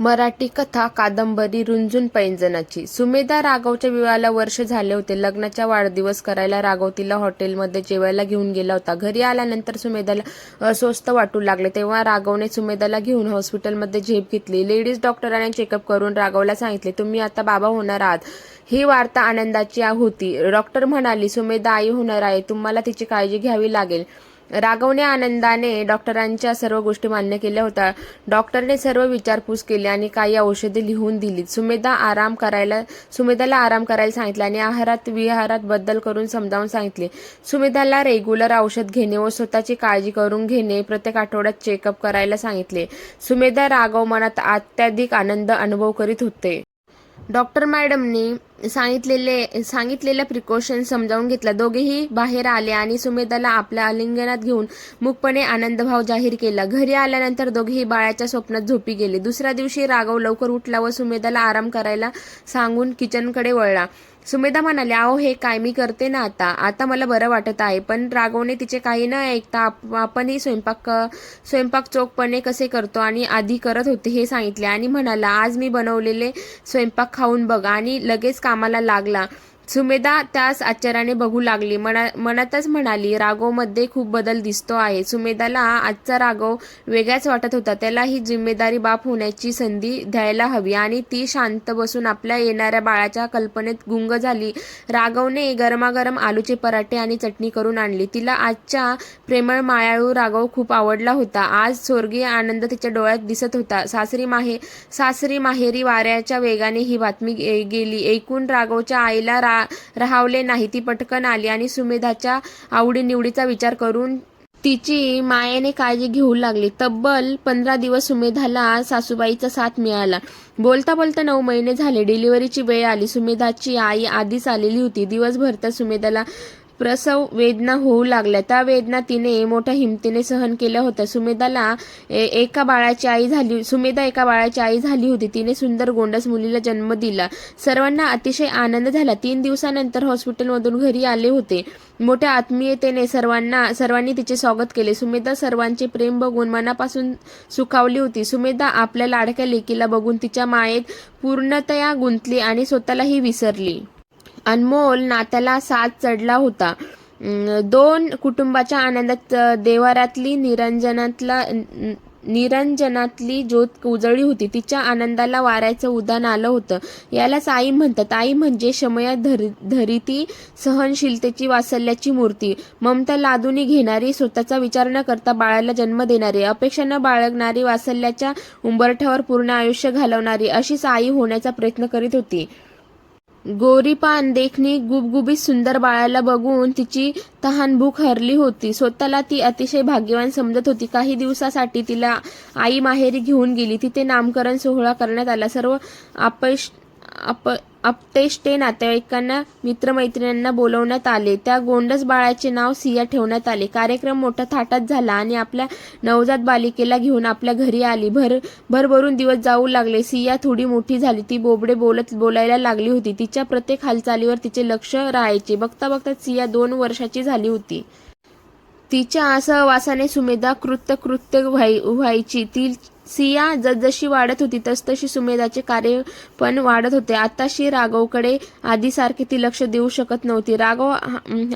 मराठी कथा कादंबरी रुंजून पैंजनाची सुमेधा राघवच्या विवाहाला वर्ष झाले होते. लग्नाचा वाढदिवस करायला राघव तिला हॉटेलमध्ये जेवायला घेऊन गेला होता. घरी आल्यानंतर सुमेधाला अस्वस्थ वाटू लागले. तेव्हा राघवने सुमेधाला घेऊन हॉस्पिटलमध्ये झेप घेतली. लेडीज डॉक्टरांनी चेकअप करून राघवला सांगितले तुम्ही आता बाबा होणार आहात. ही वार्ता आनंदाची होती. डॉक्टर म्हणाली सुमेधा आई होणार आहे. तुम्हाला तिची काळजी घ्यावी लागेल. राघवने आनंदाने डॉक्टरांच्या सर्व गोष्टी मान्य केल्या होत्या. डॉक्टरने सर्व विचारपूस केली आणि काही औषधे लिहून दिली सुमेधा आराम करायला सुमेधाला आराम करायला सांगितले आणि आहारात विहारात बदल करून समजावून सांगितले. सुमेधाला रेग्युलर औषध घेणे व स्वतःची काळजी करून घेणे प्रत्येक आठवड्यात चेकअप करायला सांगितले. सुमेधा राघव मनात अत्याधिक आनंद अनुभव करीत होते. डॉक्टर मॅडमनी सांगितलेले सांगितलेल्या प्रिकॉशन समजावून घेतला दोघेही बाहेर आले आणि सुमेधाला आपल्या आलिंगनात घेऊन मुकपणे आनंदभाव जाहीर केला. घरी आल्यानंतर दोघेही बाळाच्या स्वप्नात झोपी गेले. दुसऱ्या दिवशी राघव लवकर उठला व सुमेधाला आराम करायला सांगून किचनकडे वळला. सुमेधा म्हणाले अहो हे काय? मी करते ना आता. आता मला बरं वाटत आहे पण राघवने तिचे काही न ऐकता आप- आपणही स्वयंपाक स्वयंपाक चोखपणे कसे करतो आणि आधी करत होते हे सांगितले आणि म्हणाला आज मी बनवलेले स्वयंपाक खाऊन बघ. आणि लगेच कामाला लागला. सुमेधा त्यास आश्चर्याने बघू लागली. मना मनातच म्हणाली राघवमध्ये खूप बदल दिसतो आहे. सुमेधाला आजचा राघव वेगळाच वाटत होता. त्याला ही जिम्मेदारी बाप होण्याची संधी द्यायला हवी आणि ती शांत बसून आपल्या येणाऱ्या बाळाच्या कल्पनेत गुंग झाली. राघवने गरमागरम आलूचे पराठे आणि चटणी करून आणली. तिला आजच्या प्रेमळ मायाळू राघव खूप आवडला होता. आज स्वर्गीय आनंद तिच्या डोळ्यात दिसत होता. सासरी माहे सासरी माहेरी वाऱ्याच्या वेगाने ही बातमी गेली. एकूण राघवच्या आईला रा राहावले नाही. ती पटकन आली आणि सुमेधाच्या आवडीनिवडीचा विचार करून तिची मायेने काळजी घेऊ लागली. तब्बल पंधरा दिवस सुमेधाला सासूबाईचा साथ मिळाला. बोलता बोलता नऊ महिने झाले. डिलिव्हरीची वेळ आली. सुमेधाची आई आधीच आलेली होती. दिवसभर तर सुमेधाला प्रसव वेदना होऊ लागल्या. त्या वेदना तिने मोठ्या हिमतीने सहन केल्या होत्या. सुमेधाला ए- एका बाळाची आई झाली सुमेधा एका बाळाची आई झाली होती. तिने सुंदर गोंडस मुलीला जन्म दिला. सर्वांना अतिशय आनंद झाला. तीन दिवसानंतर हॉस्पिटलमधून घरी आले होते. मोठ्या आत्मीयतेने सर्वांना सर्वांनी तिचे स्वागत केले. सुमेधा सर्वांचे प्रेम बघून मनापासून सुखावली होती. सुमेधा आपल्या लाडक्या लेकीला बघून तिच्या मायेत पूर्णतया गुंतली आणि स्वतःलाही विसरली. अनमोल नात्याला साथ चढला होता. दोन कुटुंबाच्या आनंदात देवारातली निरंजनातला निरंजनातली ज्योत उजळली होती. तिच्या आनंदाला वाऱ्याचं उदान आलं होतं. यालाच आई म्हणतात. आई म्हणजे शमया धर धरिती सहनशीलतेची वासल्याची मूर्ती. ममता लादूनी घेणारी स्वतःचा विचार न करता बाळाला जन्म देणारी अपेक्षा न बाळगणारी वासल्याच्या उंबरठ्यावर पूर्ण आयुष्य घालवणारी अशीच आई होण्याचा प्रयत्न करीत होती. गोरीपान देखणी गुबगुबीत सुंदर बाळाला बघून तिची तहान भूक हरली होती. स्वतःला ती अतिशय भाग्यवान समजत होती. काही दिवसासाठी तिला आई माहेरी घेऊन गेली. तिथे नामकरण सोहळा करण्यात आला. सर्व अपश अप अपटेष्टे नातेवाईकांना मित्रमैत्रिणींना बोलवण्यात आले. त्या गोंडस बाळाचे नाव सिया ठेवण्यात आले. कार्यक्रम मोठा थाटात झाला आणि आपल्या नवजात बालिकेला घेऊन आपल्या घरी आली. भर भरभरून दिवस जाऊ लागले. सिया थोडी मोठी झाली. ती बोबडे बोलत बोलायला लागली होती. तिच्या प्रत्येक हालचालीवर तिचे लक्ष राहायचे. बघता बघता सिया दोन वर्षाची झाली होती. तिच्या सहवासाने सुमेधा कृत्य कृत्य व्हाय व्हायची. ती सिया जसजशी वाढत होती तसतशी सुमेधाचे कार्य पण वाढत होते. आताशी राघवकडे आधीसारखे ती लक्ष देऊ शकत नव्हती. राघव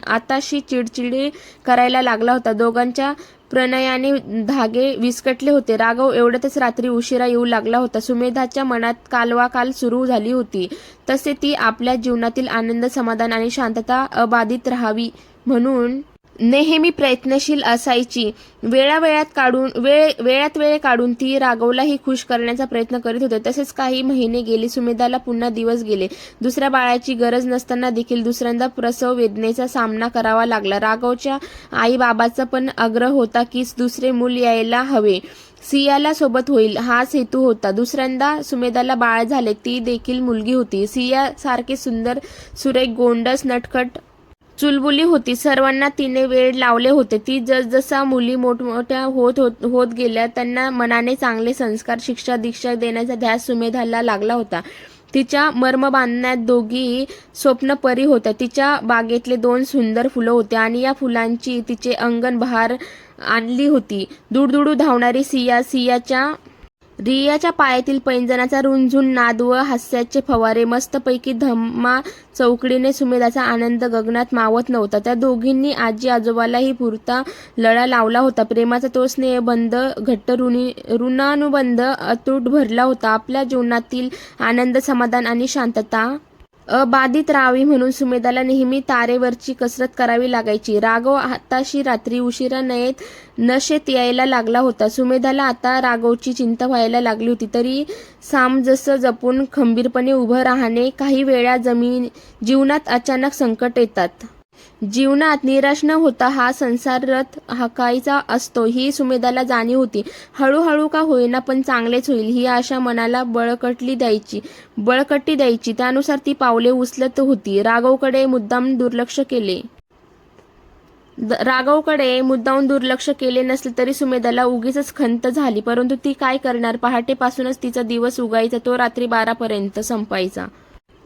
आताशी चिडचिडी करायला लागला होता. दोघांच्या प्रणयाने धागे विस्कटले होते. राघव एवढ्यातच रात्री उशिरा येऊ लागला होता. सुमेधाच्या मनात कालवा काल सुरू झाली होती. तसे ती आपल्या जीवनातील आनंद समाधान आणि शांतता अबाधित राहावी म्हणून नेहमी प्रयत्नशील असायची. वेळावेळात काढून वेळ वेळात वेळ काढून ती राघवलाही खुश करण्याचा प्रयत्न करीत होते. तसेच काही महिने गेले सुमेधाला पुन्हा दिवस गेले. दुसऱ्या बाळाची गरज नसताना देखील दुसऱ्यांदा प्रसव वेदनेचा सामना करावा लागला. राघवच्या आई बाबाचा पण आग्रह होता की दुसरे मूल यायला हवे. सियाला सोबत होईल हाच हेतू होता. दुसऱ्यांदा सुमेधाला बाळ झाले ती देखील मुलगी होती. सिया सारखे सुंदर सुरेख गोंडस नटखट चुलबुली होती. सर्वांना तिने वेळ लावले होते. ती जसजसा मुली मोठमोठ्या होत होत होत गेल्या त्यांना मनाने चांगले संस्कार शिक्षा दीक्षा देण्याचा ध्यास सुमेधाला लागला होता. तिच्या मर्म बांधण्यात दोघी स्वप्नपरी होत्या. तिच्या बागेतले दोन सुंदर फुलं होते आणि या फुलांची तिचे अंगण बहार आणली होती. दुडदुडू धावणारी सिया सियाच्या रियाच्या पायातील पैंजणाचा रुंझुन नाद व हास्याचे फवारे मस्तपैकी धम्मा चौकडीने सुमेधाचा आनंद गगनात मावत नव्हता. त्या दोघींनी आजी आजोबालाही पुरता लढा लावला होता. प्रेमाचा तो स्नेहबंध घट्ट ऋणी ऋणानुबंध अतूट भरला होता. आपल्या जीवनातील आनंद समाधान आणि शांतता अबाधित राहावी म्हणून सुमेधाला नेहमी तारेवरची कसरत करावी लागायची. राघव आताशी रात्री उशिरा नयेत नशेत यायला लागला होता. सुमेधाला आता राघवची चिंता व्हायला लागली होती. तरी सामजसं जपून खंबीरपणे उभं राहणे काही वेळा जमीन जीवनात अचानक संकट येतात. जीवनात निराश न होता हा संसार रथ हाकायचा असतो ही सुमेधाला जाणीव होती. हळूहळू का होईना पण चांगलेच होईल ही आशा मनाला बळकटली द्यायची बळकटी द्यायची. त्यानुसार ती पावले उचलत होती. राघवकडे मुद्दाम दुर्लक्ष केले. राघवकडे मुद्दाम दुर्लक्ष केले नसले तरी सुमेधाला उगीच खंत झाली. परंतु ती काय करणार? पहाटेपासूनच तिचा दिवस उगायचा तो रात्री बारापर्यंत संपायचा.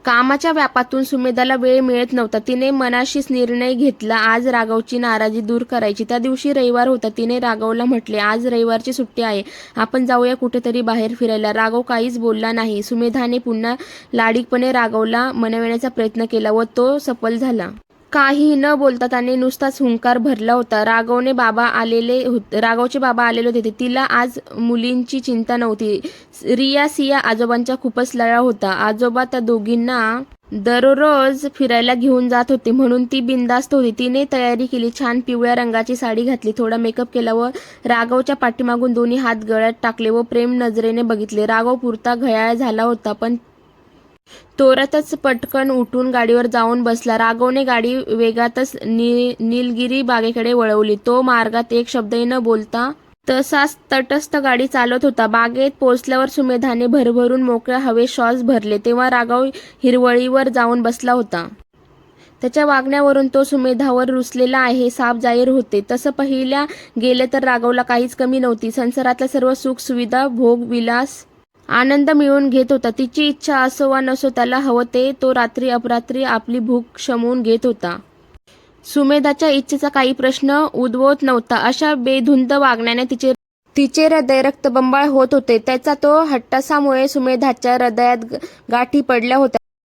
कामाच्या व्यापातून सुमेधाला वेळ मिळत नव्हता. तिने मनाशीच निर्णय घेतला. आज राघवची नाराजी दूर करायची. त्या दिवशी रविवार होता. तिने राघवला म्हटले आज रविवारची सुट्टी आहे. आपण जाऊया कुठेतरी बाहेर फिरायला. राघव काहीच बोलला नाही. सुमेधाने पुन्हा लाडीकपणे राघवला मनविण्याचा प्रयत्न केला व तो सफल झाला. काही न बोलता त्याने नुसताच हुंकार भरला होता. राघवने बाबा आलेले होते राघवचे बाबा आलेले होते. तिला आज मुलींची चिंता नव्हती. रिया सिया आजोबांचा खूपच लळा होता. आजोबा त्या दोघींना दररोज फिरायला घेऊन जात होते म्हणून ती बिंदास्त होती. तिने तयारी केली छान पिवळ्या रंगाची साडी घातली थोडा मेकअप केला व राघवच्या पाठीमागून दोन्ही हात गळ्यात टाकले व प्रेम नजरेने बघितले. राघव पुरता घयाळ झाला होता पण तोरातच पटकन उठून गाडीवर जाऊन बसला. राघवने गाडी वेगातच नि निलगिरी बागेकडे वळवली. तो मार्गात एक शब्दही न बोलता तसाच तटस्थ गाडी चालत होता. बागेत पोहोचल्यावर सुमेधाने भरभरून मोकळ्या हवेत श्वास भरले. तेव्हा राघव हिरवळीवर जाऊन बसला होता. त्याच्या वागण्यावरून तो सुमेधावर रुसलेला आहे साप जाहीर होते. तसं पहिल्या गेले तर राघवला काहीच कमी नव्हती. संसारातल्या सर्व सुख सुविधा भोग विलास आनंद मिळवून घेत होता. तिची इच्छा असो वा नसो त्याला हवं ते तो रात्री अपरात्री आपली भूक शमवून घेत होता. सुमेधाच्या इच्छेचा काही प्रश्न उद्भवत नव्हता. अशा बेधुंद वागण्याने तिचे तिचे हृदय रक्तबंबाळ होत होते. त्याचा तो हट्टासामुळे सुमेधाच्या हृदयात गाठी पडल्या होत्या.